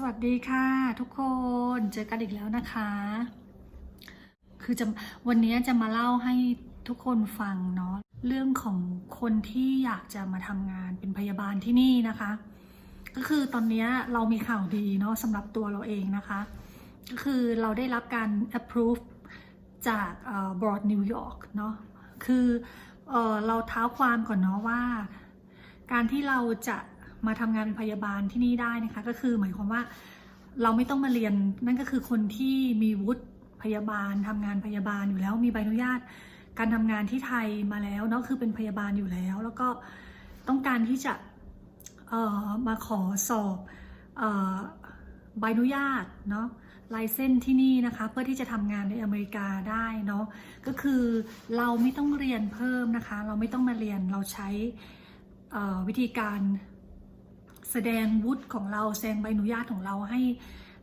สวัสดีค่ะ ทุกคนเจอกันอีกแล้วนะคะ คือจะวันนี้จะมาเล่าให้ทุกคนฟังเนาะเรื่องของคนที่อยากจะมาทำงานเป็นพยาบาลที่นี่นะคะ ก็คือตอนนี้เรามีข่าวดีเนาะสำหรับตัวเราเองนะคะ ก็คือเราได้รับการ approve จากบอร์ดนิวยอร์กเนาะคือเออเราเท้าความก่อนเนาะว่า การที่เราจะ มาทำงานเป็นพยาบาลที่นี่ได้นะคะ ก็คือหมายความว่าเราไม่ต้องมาเรียนนั่นก็คือคนที่มีวุฒิพยาบาลทำงานพยาบาลอยู่แล้วมีใบอนุญาต การทำงานที่ไทยมาแล้วเนาะคือเป็นพยาบาลอยู่แล้ว แล้วก็ต้องการที่จะเอ่อมาขอสอบเอ่อใบอนุญาตเนาะลายเส้นที่นี่นะคะ เพื่อที่จะทำงานในอเมริกาได้เนาะก็คือเราไม่ต้องเรียนเพิ่มนะคะ เราไม่ต้องมาเรียนเราใช้วิธีการ แสดงวุฒิของเราแสดงใบอนุญาตของเราให้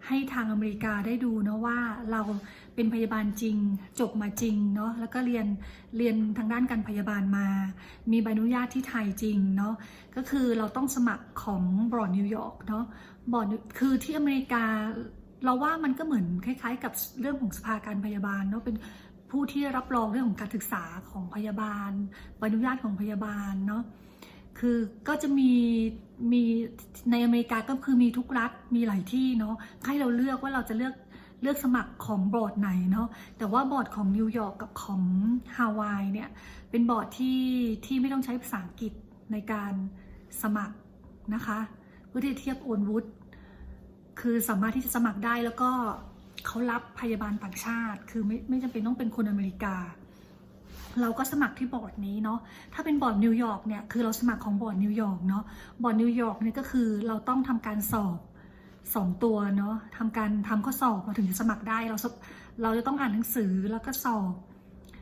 ให้ทางอเมริกาได้ดูนะว่าเราเป็นพยาบาลจริง จบมาจริงเนาะแล้วก็เรียนเรียนทางด้านการพยาบาลมา มีใบอนุญาตที่ไทยจริงเนาะก็คือเราต้องสมัครของบอร์ดนิวยอร์กเนาะบอร์ดคือที่อเมริกา เราว่ามันก็เหมือนคล้ายๆ กับเรื่องของสภาการพยาบาลเนาะเป็นผู้ที่รับรองเรื่องของการศึกษาของพยาบาลใบอนุญาตของพยาบาลเนาะคือก็จะมี มีในอเมริกาก็คือมีทุกรัฐมีหลายที่เนาะให้เราเลือกว่าเราจะเลือกเลือกสมัครของบอร์ดไหนเนาะแต่ว่าบอร์ดของนิวยอร์กกับของฮาวายเนี่ยเป็นบอร์ดที่ที่ไม่ต้องใช้ภาษาอังกฤษในการสมัครนะคะเพื่อที่จะเทียบโอนวุฒิคือสามารถที่จะสมัครได้แล้วก็เขารับพยาบาลต่างชาติ คือไม่ไม่จำเป็นต้องเป็นคนอเมริกา เราก็สมัครที่บอร์ดนี้เนาะ ถ้าเป็นบอร์ดนิวยอร์กเนี่ย คือเราสมัครของบอร์ดนิวยอร์กเนาะ บอร์ดนิวยอร์กเนี่ยก็คือเราต้องทำการสอบสองตัวเนาะทำการทำข้อสอบเราถึงจะสมัครได้ เราเราจะต้องอ่านหนังสือแล้วก็สอบ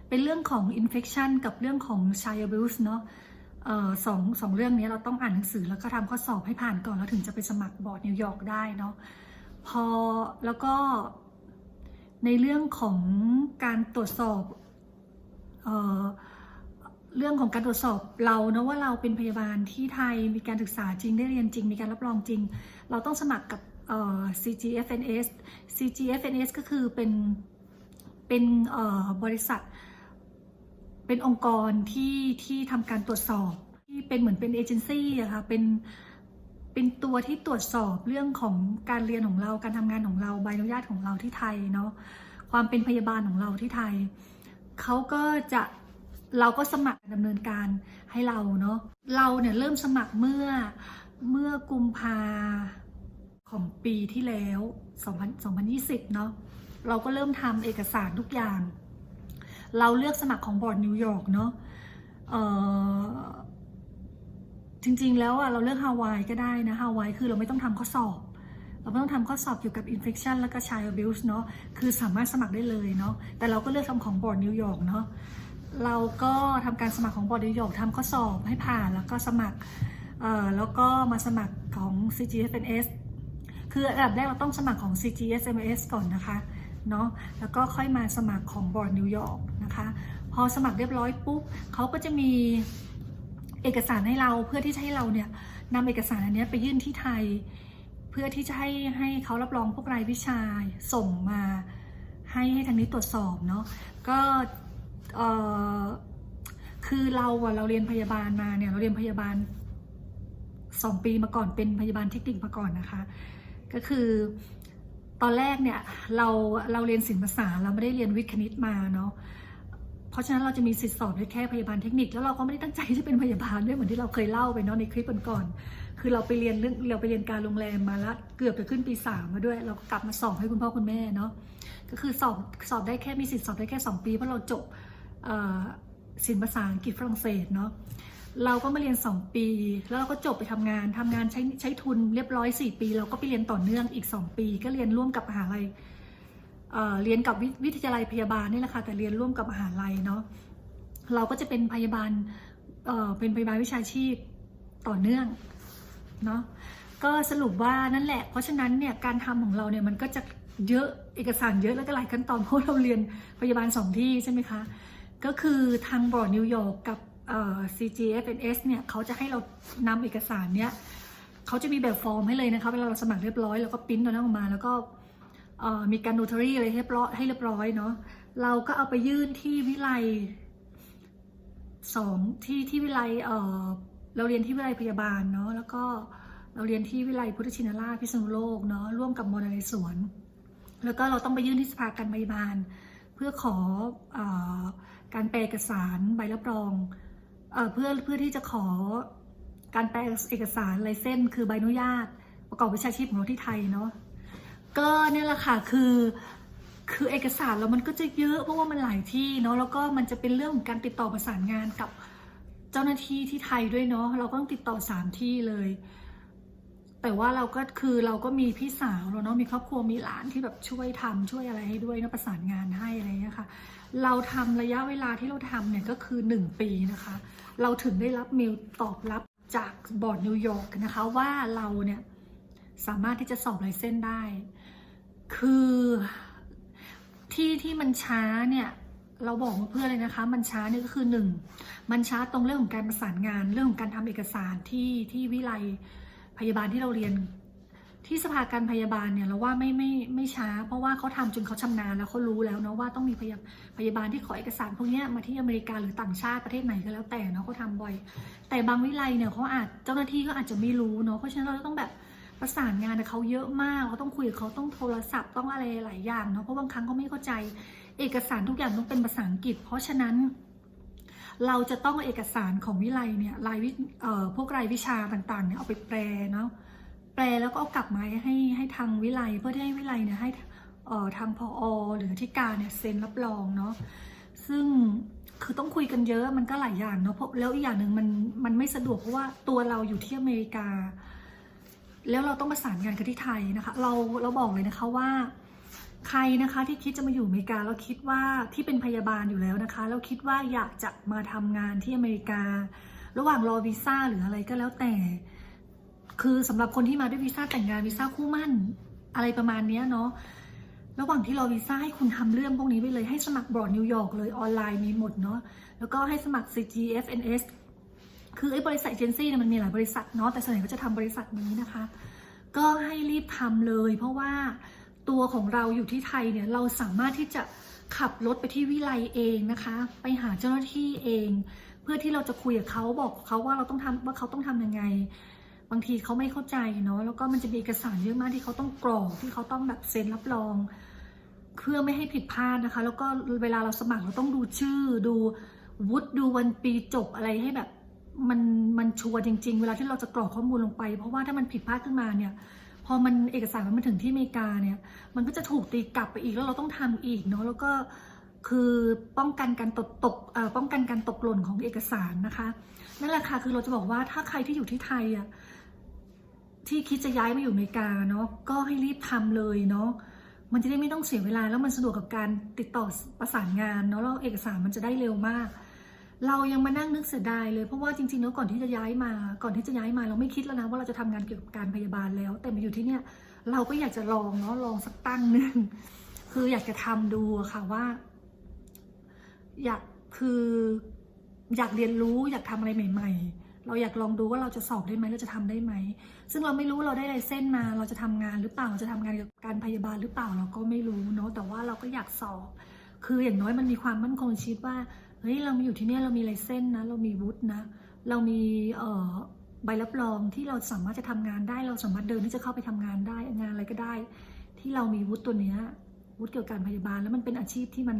เป็นเรื่องของ infection กับเรื่องของ child abuse เนาะเอ่อสองสองเรื่องนี้เราต้องอ่านหนังสือแล้วก็ทำข้อสอบให้ผ่านก่อน แล้วถึงจะไปสมัครบอร์ดนิวยอร์กได้เนาะ พอแล้วก็ในเรื่องของการตรวจสอบ เเรื่องของการตรวจสอบเรานะว่าเราเป็นพยาบาลที่ไทยมีการศึกษาจริงได้เรียนจริง มีการรับรองจริง เราต้องสมัครกับ CGFNS CGFNS ก็คือเป็นเป็นบริษัท เป็นองค์กรที่ที่ทำการตรวจสอบ ที่เป็นเหมือนเป็นเอเจนซี่อะค่ะเป็นเป็นตัวที่ตรวจสอบเรื่องของการเรียนของเราการทำงานของเราใบอนุญาตของเราที่ไทยเนาะความเป็นพยาบาลของเราที่ไทย เขาก็จะเราก็สมัครดำเนินการให้เราเนาะเราเนี่ยเริ่มสมัครเมื่อเมื่อกุมภาของปีที่แล้ว2020 เนาะเราก็เริ่มทำเอกสารทุกอย่าง เราเลือกสมัครของบอร์ดนิวยอร์กเนาะจริงๆแล้วอะเราเลือกฮาวายก็ได้นะฮาวายคือเราไม่ต้องทำข้อสอบ เราไม่ต้องทำข้อสอบเกี่ยวกับ infection แล้วก็ child abuse เนาะคือสามารถสมัครได้เลยเนาะแต่เราก็เลือกทำของบอร์ดนิวยอร์กเนาะเราก็ทำการสมัครของบอร์ดนิวยอร์กทำข้อสอบให้ผ่านแล้วก็สมัครเอ่อแล้วก็มาสมัครของ CGFNS คืออันดับแรกเราต้องสมัครของ CGSMS ก่อนนะคะเนาะแล้วก็ค่อยมาสมัครของบอร์ดนิวยอร์กนะคะพอสมัครเรียบร้อยปุ๊บเขาก็จะมีเอกสารให้เราเพื่อที่จะให้เราเนี่ยนำเอกสารอันนี้ไปยื่นที่ไทย เพื่อที่จะให้ให้เขารับรองพวกรายวิชาส่งมาให้ให้ทางนี้ตรวจสอบเนาะก็เออคือเราอะเราเรียนพยาบาลมาเนี่ยเราเรียนพยาบาลสองปีมาก่อนเป็นพยาบาลเทคนิคมาก่อนนะคะ ก็คือตอนแรกเนี่ยเราเราเรียนศิลปภาษาเราไม่ได้เรียนวิทย์คณิตมาเนาะ เพราะฉะนั้นเราจะมีสิทธิสอบได้แค่พยาบาลเทคนิค แล้วเราก็ไม่ได้ตั้งใจที่จะเป็นพยาบาลด้วยเหมือนที่เราเคยเล่าไปเนาะในคลิปก่อนๆคือเราไปเรียนเรื่องเราไปเรียนการโรงแรมมาแล้วเกือบจะขึ้นปีสามมาด้วย เราก็กลับมาสอบให้คุณพ่อคุณแม่เนาะก็คือสอบสอบได้แค่มีสิทธิสอบได้แค่ 2 ปีเพราะเราจบศิลปภาษาอังกฤษฝรั่งเศสเนาะเราก็มาเรียน 2 ปี แล้วเราก็จบไปทำงานทำงานใช้ใช้ทุนเรียบร้อย 4 ปี เราก็ไปเรียนต่อเนื่องอีก 2 ปี ก็เรียนร่วมกับมหาลัย เเรียนกับวิวิทยาลัยพยาบาลนี่แหละค่ะแต่เรียนร่วมกับมหาลัยเนาะเราก็จะเป็นพยาบาลเเป็นพยาบาลวิชาชีพต่อเนื่องเนาะก็สรุปว่านั่นแหละ เพราะฉะนั้นเนี่ยการทำของเราเนี่ยมันก็จะเยอะเอกสารเยอะแล้วก็หลายขั้นตอนเพราะเราเรียนพยาบาลสองที่ใช่ไหมคะก็คือทางบอร์ดนิวยอร์กกับ CGFNS เนี่ยเขาจะให้เรานำเอกสารเนี้ยเขาจะมีแบบฟอร์มให้เลยนะคะเวลาเราสมัครเรียบร้อยแล้วก็ปริ้นตัวนั้นออกมา แล้วก็ มีการโนทารี่อะไรให้เรียบร้อยให้เรียบร้อยเนาะเราก็เอาไปยื่นที่วิไลสองที่ที่วิไลเเราเรียนที่วิไลพยาบาลเนาะแล้วก็เราเรียนที่วิไลพุทธชินราชพิษณุโลกเนาะร่วมกับมอนเลสวน แล้วก็เราต้องไปยื่นที่สภาการพยาบาล เพื่อขออการแปลเอกสารใบรับรองเอเพื่อเพื่อที่จะขอการแปลเอกสารลายเส้น คือใบอนุญาต ประกอบวิชาชีพของเราที่ไทยเนาะ ก็เนี่ยแหละค่ะคือคือเอกสารแล้วมันก็จะเยอะเพราะว่ามันหลายที่เนาะแล้วก็มันจะเป็นเรื่องของการติดต่อประสานงานกับเจ้าหน้าที่ที่ไทยด้วยเนาะเราก็ต้องติดต่อสามที่เลย แต่ว่าเราก็คือเราก็มีพี่สาวเราเนาะมีครอบครัวมีหลานที่แบบช่วยทำช่วยอะไรให้ด้วยเนาะประสานงานให้อะไรเงี้ยค่ะ เราทำระยะเวลาที่เราทำเนี่ยก็คือ 1 ปีนะคะ เราถึงได้รับเมลตอบรับจากบอร์ดนิวยอร์กนะคะว่าเราเนี่ยสามารถที่จะสอบไลเซนส์ได้ คือที่ที่มันช้าเนี่ยเราบอกเพื่อนเลยนะคะ มันช้าเนี่ยก็คือหนึ่งมันช้าตรงเรื่องของการประสานงานเรื่องของการทำเอกสารที่ที่วิไลพยาบาลที่เราเรียน ที่สภาการพยาบาลเนี่ยเราว่าไม่ไม่ไม่ช้า เพราะว่าเขาทำจนเขาชำนาญแล้วเขารู้แล้วเนาะว่าต้องมีพยาพยาบาลที่ขอเอกสารพวกนี้มาที่อเมริกาหรือต่างชาติประเทศไหนก็แล้วแต่เนาะเขาทำบ่อย แต่บางวิไลเนี่ยเขาอาจเจ้าหน้าที่ก็อาจจะไม่รู้เนาะเพราะฉะนั้นเราต้องแบบ ประสานงานกับเขาเยอะมากเราต้องคุยกับเขาต้องโทรศัพท์ต้องอะไรหลายอย่างเนาะเพราะบางครั้งเขาไม่เข้าใจ เอกสารทุกอย่างต้องเป็นภาษาอังกฤษ เพราะฉะนั้น เราจะต้องเอาเอกสารของวิไลเนี่ยรายวิเอ่อพวกรายวิชาต่างๆเนี่ยเอาไปแปลเนาะแปลแล้วก็เอากลับมาให้ให้ทางวิไลเพื่อที่ให้วิไลเนี่ยให้เอ่อทางพอหรือที่การเนี่ยเซ็นรับรองเนาะซึ่งคือต้องคุยกันเยอะมันก็หลายอย่างเนาะเพราะแล้วอีกอย่างหนึ่งมันมันไม่สะดวกเพราะว่าตัวเราอยู่ที่อเมริกา แล้วเราต้องประสานงานกันที่ไทยนะคะ เราเราบอกเลยนะคะว่า ใครนะคะที่คิดจะมาอยู่อเมริกาแล้วคิดว่าที่เป็นพยาบาลอยู่แล้วนะคะ แล้วคิดว่าอยากจะมาทำงานที่อเมริกา ระหว่างรอวีซ่าหรืออะไรก็แล้วแต่ คือสำหรับคนที่มาด้วยวีซ่าแต่งงานวีซ่าคู่มั่น อะไรประมาณนี้เนาะระหว่างที่รอวีซ่าให้คุณทำเรื่องพวกนี้ไปเลยให้สมัครบอร์ดนิวยอร์กเลยออนไลน์มีหมดเนาะแล้วก็ให้สมัคร CGFNS คือไอ้บริษัทเอเจนซี่เนี่ยมันมีหลายบริษัทเนาะแต่ส่วนใหญ่ก็จะทำบริษัทนี้นะคะ ก็ให้รีบทำเลย เพราะว่าตัวของเราอยู่ที่ไทยเนี่ยเราสามารถที่จะขับรถไปที่วิไลเองนะคะ ไปหาเจ้าหน้าที่เอง เพื่อที่เราจะคุยกับเขาบอกเขาว่าเราต้องทำว่าเขาต้องทำยังไง บางทีเขาไม่เข้าใจเนาะแล้วก็มันจะมีเอกสารเยอะมากที่เขาต้องกรอกที่เขาต้องแบบเซ็นรับรองเพื่อไม่ให้ผิดพลาดนะคะ แล้วก็เวลาเราสมัครเราต้องดูชื่อดูวุฒิดูวันปีจบอะไรให้แบบ มันมันชัวร์จริง ๆ เวลาที่เราจะกรอกข้อมูลลงไป เพราะว่าถ้ามันผิดพลาดขึ้นมาเนี่ยพอมันเอกสารมันมาถึงที่อเมริกาเนี่ย มันก็จะถูกตีกลับไปอีกแล้วเราต้องทำอีกเนาะแล้วก็คือป้องกันการตกตกป้องกันการตกหล่นของเอกสารนะคะนั่นแหละค่ะคือเราจะบอกว่าถ้าใครที่อยู่ที่ไทยอะที่คิดจะย้ายมาอยู่อเมริกาเนาะก็ให้รีบทำเลยเนาะมันจะได้ไม่ต้องเสียเวลาแล้วมันสะดวกกับการติดต่อประสานงานเนาะแล้วเอกสารมันจะได้เร็วมาก เรายังมานั่งนึกเสียดายเลยเพราะว่าจริงๆแล้วก่อนที่จะย้ายมา ก่อนที่จะย้ายมาเราไม่คิดแล้วนะว่าเราจะทำงานเกี่ยวกับการพยาบาลแล้ว แต่มาอยู่ที่เนี่ยเราก็อยากจะลองเนาะลองสักตั้งหนึ่งคืออยากจะทำดูค่ะว่า อยากคืออยากเรียนรู้อยากทำอะไรใหม่ ๆ เราอยากลองดูว่าเราจะสอบได้ไหมเราจะทำได้ไหม ซึ่งเราไม่รู้เราได้ไลเส้นมาเราจะทำงานหรือเปล่าเราจะทำงานเกี่ยวกับการพยาบาลหรือเปล่าเราก็ไม่รู้เนาะแต่ว่าเราก็อยากสอบ คืออย่างน้อยมันมีความมั่นคงชีวิตว่า เฮ้ยเรามาอยู่ที่นี่เรามีไลเส้นนะ เรามีวุฒินะ เรามีเอ่อใบรับรองที่เราสามารถจะทำงานได้ เราสามารถเดินที่จะเข้าไปทำงานได้งานอะไรก็ได้ ที่เรามีวุฒิตัวเนี้ยวุฒิเกี่ยวกับการพยาบาลแล้วมันเป็นอาชีพที่มัน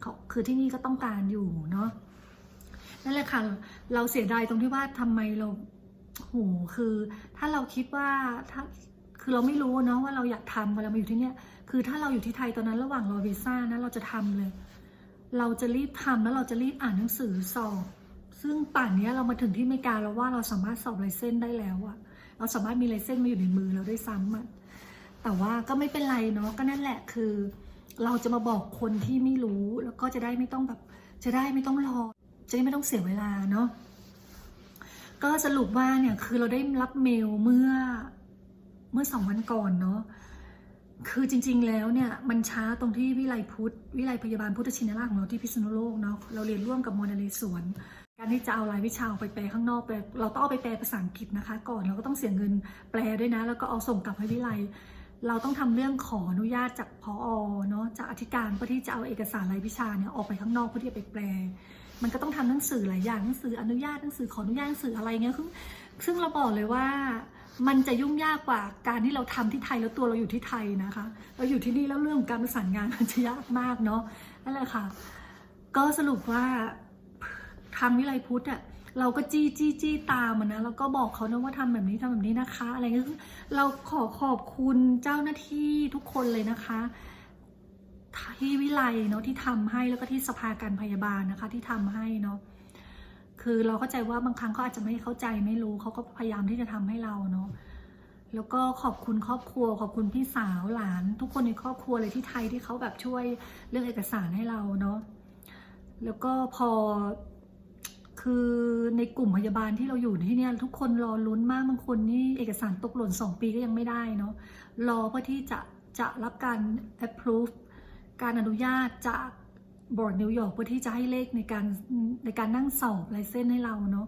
เขาคือที่นี่ก็ต้องการอยู่เนาะนั่นแหละค่ะเราเสียดายตรงที่ว่าทำไมเราโหคือถ้าเราคิดว่าถ้าคือเราไม่รู้เนาะว่าเราอยากทำเวลามาอยู่ที่เนี่ยคือถ้าเราอยู่ที่ไทยตอนนั้นระหว่างรอวีซ่านะเราจะทำเลย เราจะรีบทำแล้วเราจะรีบอ่านหนังสือสอบ ซึ่งป่านนี้เรามาถึงที่อเมริกาแล้วว่าเราสามารถสอบลเซนส์ได้แล้วอะเราสามารถมีลเซนส์มาอยู่ในมือเราได้ซ้ำอะแต่ว่าก็ไม่เป็นไรเนาะก็นั่นแหละคือ เราจะมาบอกคนที่ไม่รู้แล้วก็จะได้ไม่ต้องแบบจะได้ไม่ต้องรอ จะได้ไม่ต้องเสียเวลาเนาะก็สรุปว่าเนี่ยคือเราได้รับเมลเมื่อเมื่อสองวันก่อนเนาะ คือจริง ๆ แล้วเนี่ยมันช้าตรงที่วิไลพุทธวิไลพยาบาลพุทธชินราชของเราที่พิษณุโลกเนาะเราเรียนร่วมกับมนเลสวน การที่จะเอารายวิชาออกไปแปลข้างนอกแปลเราต้องเอาไปแปลภาษาอังกฤษนะคะ ก่อนเราก็ต้องเสียเงินแปลด้วยนะ แล้วก็เอาส่งกลับให้วิไลเราต้องทำเรื่องขออนุญาตจากพอเนาะจากอธิการเพื่อที่จะเอาเอกสารรายวิชาเนี่ยออกไปข้างนอกเพื่อที่จะไปแปล มันก็ต้องทำหนังสือหลายอย่างหนังสืออนุญาตหนังสือขออนุญาตหนังสืออะไรเงี้ยซึ่งซึ่งเราบอกเลยว่า มันจะยุ่งยากกว่าการที่เราทำที่ไทยแล้วตัวเราอยู่ที่ไทยนะคะ เราอยู่ที่นี่แล้วเรื่องของการประสานงานมันจะยากมากเนาะนั่นแหละค่ะ ก็สรุปว่าทางวิไลพุทธอะเราก็จี้จี้จี้ตามมันนะแล้วก็บอกเขานะว่าทำแบบนี้ทำแบบนี้นะคะ อะไรเงี้ยเราขอขอบคุณเจ้าหน้าที่ทุกคนเลยนะคะที่วิไลเนาะที่ทำให้แล้วก็ที่สภาการพยาบาลนะคะที่ทำให้เนาะ คือเราเข้าใจว่าบางครั้งเขาอาจจะไม่เข้าใจไม่รู้เขาก็พยายามที่จะทำให้เราเนาะแล้วก็ขอบคุณครอบครัว ขอบคุณพี่สาวหลาน ทุกคนในครอบครัวเลยที่ไทยที่เขาแบบช่วยเรื่องเอกสารให้เราเนาะแล้วก็พอคือในกลุ่มพยาบาลที่เราอยู่ที่เนี่ยทุกคนรอลุ้นมากบางคนนี่เอกสารตกหล่น 2 ปีก็ยังไม่ได้เนาะรอเพื่อที่จะจะรับการ approve การอนุญาตจาก บอร์ดนิวยอร์กเพื่อที่จะให้เลขในการในการนั่งสอบลายเส้นให้เราเนาะ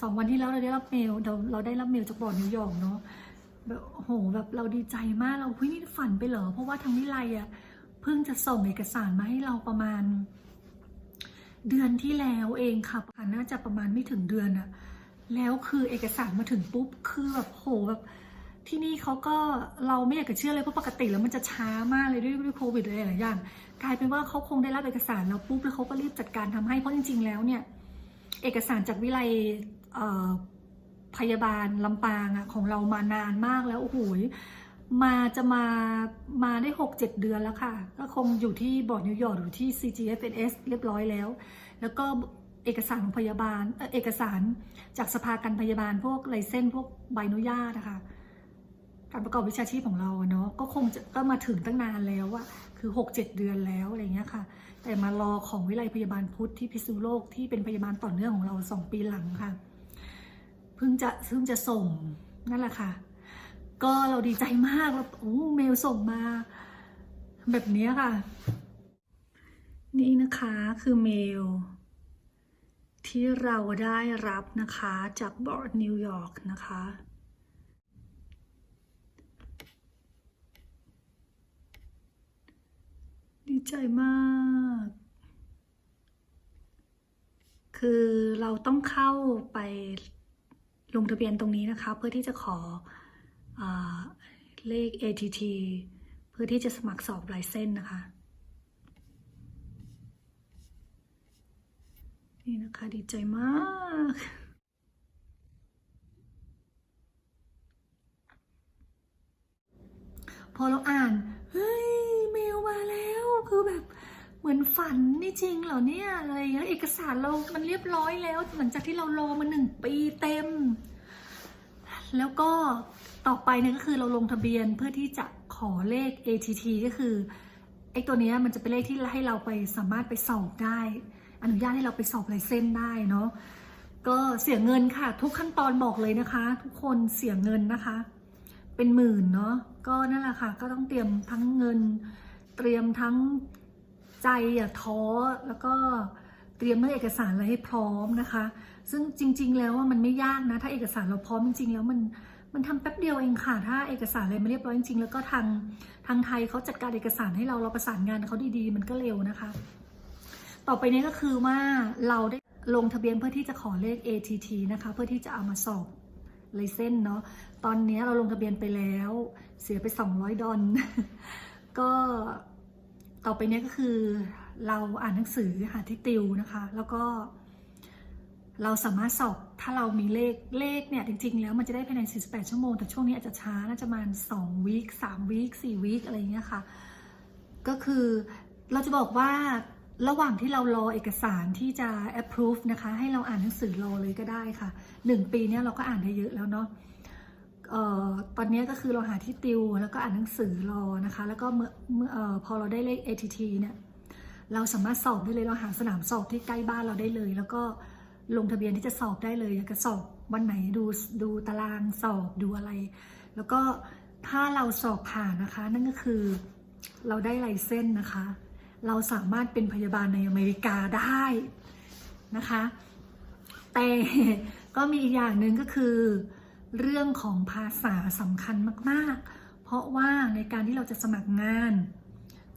สองวันที่แล้วเราได้รับเมลเราเราได้รับเมลจากบอร์ดนิวยอร์กเนาะแบบโอ้โหแบบเราดีใจมากเราเฮ้ยนี่ฝันไปเหรอเพราะว่าทางวิไลอะเพิ่งจะส่งเอกสารมาให้เราประมาณ เดือนที่แล้วเองค่ะน่าจะประมาณไม่ถึงเดือนอะแล้วคือเอกสารมาถึงปุ๊บคือแบบโหแบบ ที่นี่เขาก็เราไม่อยากจะเชื่อเลยเพราะปกติแล้วมันจะช้ามากเลยด้วยด้วยโควิดอะไรหลายอย่างกลายเป็นว่าเขาคงได้รับเอกสารแล้วปุ๊บแล้วเขาก็รีบจัดการทำให้เพราะจริง ๆ แล้วเนี่ย เอกสารจากวิไลพยาบาลลำปางอะของเรามานานมากแล้วโอ้โหมาจะมามาได้หกเจ็ดเดือนแล้วค่ะ ก็คงอยู่ที่บอร์ดนิวยอร์กอยู่ที่ CGFNS เรียบร้อยแล้ว แล้วก็เอกสารของพยาบาลเอกสารจากสภาการพยาบาลพวกไลเซนพวกใบอนุญาตนะคะ การประกอบวิชาชีพของเราเนาะก็คงจะก็มาถึงตั้งนานแล้วอะคือหกเจ็ดเดือนแล้วอะไรเงี้ยค่ะ แต่มารอของวิไลพยาบาลพุทธที่พิษณุโลกที่เป็นพยาบาลต่อเนื่องของเราสองปีหลังค่ะเพิ่งจะเพิ่งจะส่งนั่นแหละค่ะ ก็เราดีใจมากแล้วโอ้เมลส่งมา แบบนี้ค่ะ นี่นะคะคือเมล ที่เราได้รับนะคะจากบอร์ดนิวยอร์กนะคะ ใจมาก คือเราต้องเข้าไปลงทะเบียนตรงนี้นะคะ เพื่อที่จะขออเลข ATT เพื่อที่จะสมัครสอบลายเส้นนะคะ นี่นะคะดีใจมากพอเราอ่าน เฮ้ยเมลมาแล้ว คือแบบเหมือนฝันนี่จริงเหรอเนี่ยอะไรเงี้ยเอกสารเรา มันเรียบร้อยแล้ว หลังจากที่เรารอมาหนึ่งปีเต็ม แล้วก็ต่อไปเนี่ยก็คือเราลงทะเบียนเพื่อที่จะขอเลข ATT ก็คือไอ้ตัวนี้มันจะเป็นเลขที่ให้เราไปสามารถไปสอบได้ อนุญาตให้เราไปสอบลายเส้นได้เนาะก็เสียเงินค่ะ ทุกขั้นตอนบอกเลยนะคะ ทุกคนเสียเงินนะคะ เป็นหมื่นเนาะก็นั่นแหละค่ะ ก็ต้องเตรียมทั้งเงิน เตรียมทั้งใจอย่าท้อแล้วก็เตรียมเรื่องเอกสารอะไรให้พร้อมนะคะ ซึ่งจริง ๆ แล้วว่ามันไม่ยากนะ ถ้าเอกสารเราพร้อมจริงๆแล้วมันมันทำแป๊บเดียวเองค่ะ ถ้าเอกสารอะไรไม่เรียบร้อยจริงๆ แล้วก็ทางทางไทยเขาจัดการเอกสารให้เราเราประสานงานเขาดีๆ มันก็เร็วนะคะ ต่อไปนี้ก็คือว่าเราได้ลงทะเบียนเพื่อที่จะขอเลข ATT นะคะ เพื่อที่จะเอามาสอบไลเส้นเนาะ ตอนนี้เราลงทะเบียนไปแล้ว เสียไป 200 ดอลก็ ต่อไปนี้ก็คือเราอ่านหนังสือหาที่ติวนะคะ แล้วก็เราสามารถสอบถ้าเรามีเลขเลขเนี่ย จริง ๆ แล้วมันจะได้ภายใน 48 ชั่วโมง แต่ช่วงนี้อาจจะช้าน่าจะประมาณ2วีค3วีค4วีคอะไรอย่างเงี้ยค่ะ ก็คือเราจะบอกว่าระหว่างที่เรารอเอกสารที่จะ approve นะคะ ให้เราอ่านหนังสือรอเลยก็ได้ค่ะ 1 ปีเนี้ยเราก็อ่านได้เยอะแล้วเนาะ ออตอนนี้ก็คือเราหาที่ติวแล้วก็อ่านหนังสือรอนะคะ แล้วก็เมื่อเมื่อเอ่อพอเราได้เลข ATT เนี่ยเราสามารถสอบได้เลยเราหาสนามสอบที่ใกล้บ้านเราได้เลย แล้วก็ลงทะเบียนที่จะสอบได้เลยอยากจะสอบวันไหนดูดูตารางสอบดูอะไร แล้วก็ถ้าเราสอบผ่านนะคะ นั่นก็คือเราได้ไลเส้นนะคะ เราสามารถเป็นพยาบาลในอเมริกาได้นะคะ แต่ก็มีอีกอย่างหนึ่งก็คือ เรื่องของภาษาสำคัญมาก ๆ เพราะว่าในการที่เราจะสมัครงาน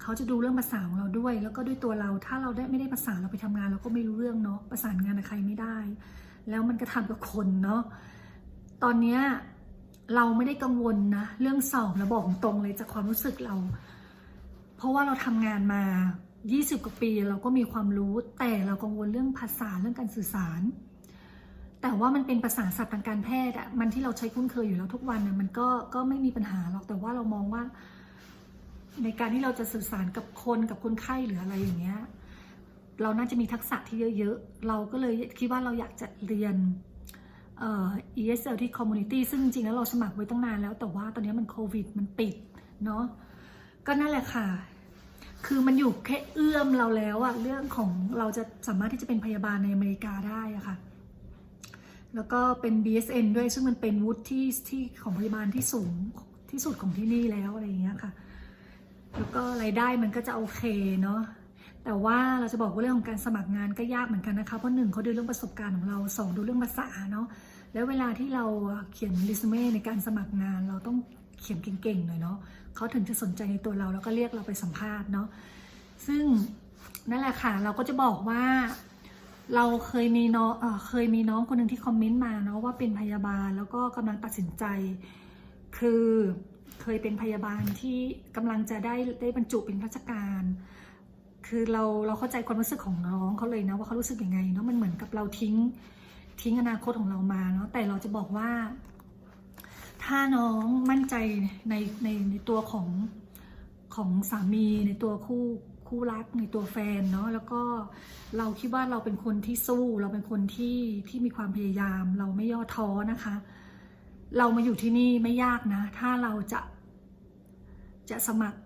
เขาจะดูเรื่องภาษาของเราด้วย แล้วก็ด้วยตัวเราถ้าเราได้ไม่ได้ภาษาเราไปทำงาน เราก็ไม่รู้เรื่องเนาะประสานงานกับใครไม่ได้ แล้วมันก็ทำกับคนเนาะตอนเนี้ยเราไม่ได้กังวลนะเรื่องสอบนะบอกตรงเลยจากความรู้สึกเรา เพราะว่าเราทำงานมา 20 กว่าปีเราก็มีความรู้ แต่เรากังวลเรื่องภาษาเรื่องการสื่อสาร แต่ว่ามันเป็นภาษาศัพท์ทางการแพทย์อะมันที่เราใช้คุ้นเคยอยู่แล้วทุกวันอะมันก็ก็ไม่มีปัญหาหรอกแต่ว่าเรามองว่า ในการที่เราจะสื่อสารกับคนกับคนไข้หรืออะไรอย่างเงี้ยเราน่าจะมีทักษะที่เยอะๆ เราก็เลยคิดว่าเราอยากจะเรียนเอ่อ ESL ที่ Community ซึ่งจริงๆแล้วเราสมัครไว้ตั้งนานแล้ว แต่ว่าตอนนี้มันโควิดมันปิดเนาะ ก็นั่นแหละค่ะ คือมันอยู่แค่เอื้อมเราแล้วอะเรื่องของเราจะสามารถที่จะเป็นพยาบาลในอเมริกาได้อะค่ะ แล้วก็เป็น BSN ด้วยซึ่งมันเป็นวุฒิที่ที่ของพยาบาลที่สูงที่สุดของที่นี่แล้วอะไรอย่างเงี้ยค่ะ แล้วก็รายได้มันก็จะโอเคเนาะแต่ว่าเราจะบอกว่าเรื่องของการสมัครงานก็ยากเหมือนกันนะคะเพราะหนึ่งเขาดูเรื่องประสบการณ์ของเราสองดูเรื่องภาษาเนาะแล้วเวลาที่เราเขียนรีสเม่ในการสมัครงานเราต้องเขียนเก่งๆหน่อยเนาะเขาถึงจะสนใจในตัวเราแล้วก็เรียกเราไปสัมภาษณ์เนาะซึ่งนั่นแหละค่ะเราก็จะบอกว่า เราเคยมีน้องเออเคยมีน้องคนหนึ่งที่คอมเมนต์มาเนาะว่าเป็นพยาบาลแล้วก็กำลังตัดสินใจ คือเคยเป็นพยาบาลที่กำลังจะได้ได้บรรจุเป็นราชการ คือเราเราเข้าใจความรู้สึกของน้องเขาเลยนะว่าเขารู้สึกยังไงเนาะมันเหมือนกับเราทิ้งทิ้งอนาคตของเรามาเนาะแต่เราจะบอกว่า ถ้าน้องมั่นใจในในในตัวของของสามีในตัวคู่ คู่รักในตัวแฟนเนาะแล้วก็เราคิดว่าเราเป็นคนที่สู้ เราเป็นคนที่ที่มีความพยายาม เราไม่ย่อท้อนะคะ เรามาอยู่ที่นี่ไม่ยากนะ ถ้าเราจะจะสมัคร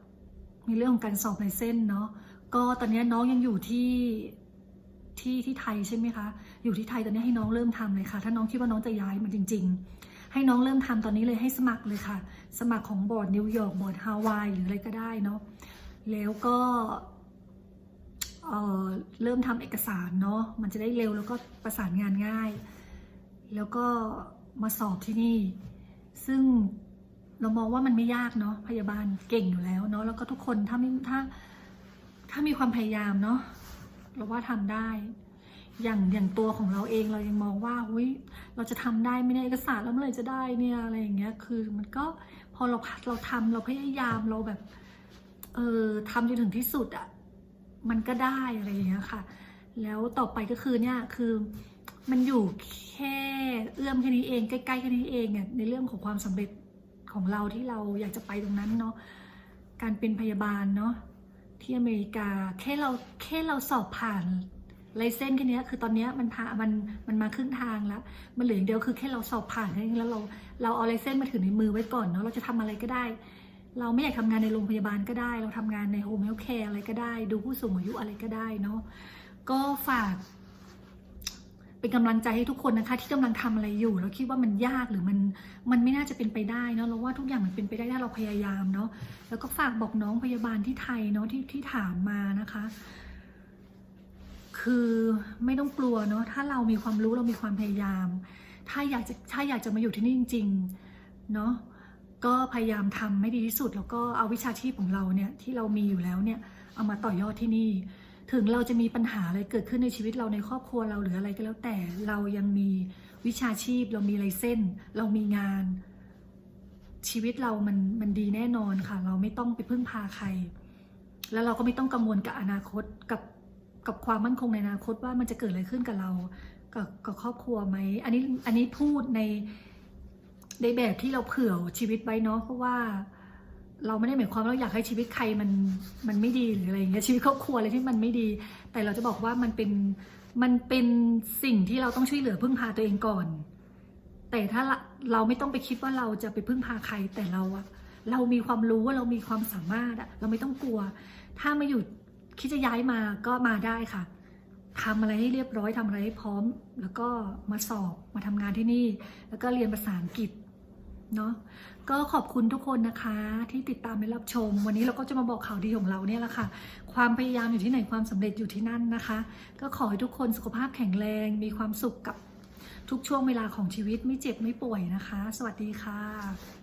ในเรื่องของการสอบไลเซนเนาะก็ตอนนี้น้องยังอยู่ที่ที่ที่ไทยใช่ไหมคะ อยู่ที่ไทยตอนนี้ให้น้องเริ่มทำเลยค่ะ ถ้าน้องคิดว่าน้องจะย้ายมาจริง ๆ ให้น้องเริ่มทำตอนนี้เลยให้สมัครเลยค่ะ สมัครของบอร์ดนิวยอร์กบอร์ดฮาวายหรืออะไรก็ได้เนาะแล้วก็ เเริ่มทำเอกสารเนาะมันจะได้เร็วแล้วก็ประสานงานง่าย แล้วก็มาสอบที่นี่ ซึ่งเรามองว่ามันไม่ยากเนาะพยาบาลเก่งอยู่แล้วเนาะแล้วก็ทุกคนถ้าไม่ถ้าถ้ามีความพยายามเนาะเราว่าทำได้อย่างอย่างตัวของเราเองเรายังมองว่าอุ้ยเราจะทำได้ไหมเนี่ยเอกสารแล้วเมื่อไหร่จะได้เนี่ยอะไรอย่างเงี้ยคือมันก็พอเราเราทำเราพยายามเราแบบเออทำจนถึงที่สุดอะ่ะ มันก็ได้อะไรอย่างเงี้ยค่ะ แล้วต่อไปก็คือเนี่ยคือมันอยู่แค่เอื้อมแค่นี้เองใกล้ๆแค่นี้เองเนี่ยในเรื่องของความสำเร็จของเราที่เราอยากจะไปตรงนั้นเนาะการเป็นพยาบาลเนาะที่อเมริกาแค่เราแค่เราสอบผ่านไลเซนส์แค่นี้คือตอนเนี้ยมันพามันมันมาครึ่งทางแล้ว มันเหลืออย่างเดียวคือแค่เราสอบผ่านแค่นี้แล้วเราเราเอาไลเซนส์มาถือในมือไว้ก่อนเนาะเราจะทำอะไรก็ได้ เราไม่อยากทำงานในโรงพยาบาลก็ได้ เราทำงานในโฮมเฮลท์แคร์อะไรก็ได้ ดูผู้สูงอายุอะไรก็ได้เนาะก็ฝาก เป็นกำลังใจให้ทุกคนนะคะ ที่กำลังทำอะไรอยู่แล้วคิดว่ามันยากหรือมันมันไม่น่าจะเป็นไปได้เนาะเราว่าทุกอย่างมันเป็นไปได้ถ้าเราพยายามเนาะแล้วก็ฝากบอกน้องพยาบาลที่ไทยเนาะที่ที่ถามมานะคะ คือไม่ต้องกลัวเนาะถ้าเรามีความรู้เรามีความพยายาม ถ้าอยากจะถ้าอยากจะมาอยู่ที่นี่จริง ๆ เนาะ ก็พยายามทำให้ดีที่สุด แล้วก็เอาวิชาชีพของเราเนี่ยที่เรามีอยู่แล้วเนี่ยเอามาต่อยอดที่นี่ ถึงเราจะมีปัญหาอะไรเกิดขึ้นในชีวิตเราในครอบครัวเราหรืออะไรก็แล้วแต่เรายังมีวิชาชีพเรามีไรเส้น เรามีงาน ชีวิตเรามันมันดีแน่นอนค่ะ เราไม่ต้องไปพึ่งพาใคร แล้วเราก็ไม่ต้องกังวลกับอนาคตกับกับความมั่นคงในอนาคตว่ามันจะเกิดอะไรขึ้นกับเรากับกับครอบครัวไหมอันนี้อันนี้พูดใน ในแบบที่เราเผื่อชีวิตไว้เนาะเพราะว่าเราไม่ได้หมายความว่าเราอยากให้ชีวิตใครมันมันไม่ดีหรืออะไรอย่างเงี้ยชีวิตครอบครัวอะไรที่มันไม่ดี แต่เราจะบอกว่ามันเป็นมันเป็นสิ่งที่เราต้องช่วยเหลือพึ่งพาตัวเองก่อน แต่ถ้าเราเราไม่ต้องไปคิดว่าเราจะไปพึ่งพาใครแต่เราอะเรามีความรู้ว่าเรามีความสามารถอะเราไม่ต้องกลัว ถ้ามาอยู่คิดจะย้ายมาก็มาได้ค่ะทำอะไรให้เรียบร้อยทำอะไรให้พร้อม แล้วก็มาสอบมาทำงานที่นี่ แล้วก็เรียนภาษาอังกฤษ เนาะก็ขอบคุณทุกคนนะคะที่ติดตามและรับชม วันนี้เราก็จะมาบอกข่าวดีของเราเนี่ยแหละค่ะ ความพยายามอยู่ที่ไหนความสำเร็จอยู่ที่นั่นนะคะ ก็ขอให้ทุกคนสุขภาพแข็งแรง มีความสุขกับทุกช่วงเวลาของชีวิตไม่เจ็บไม่ป่วยนะคะ สวัสดีค่ะ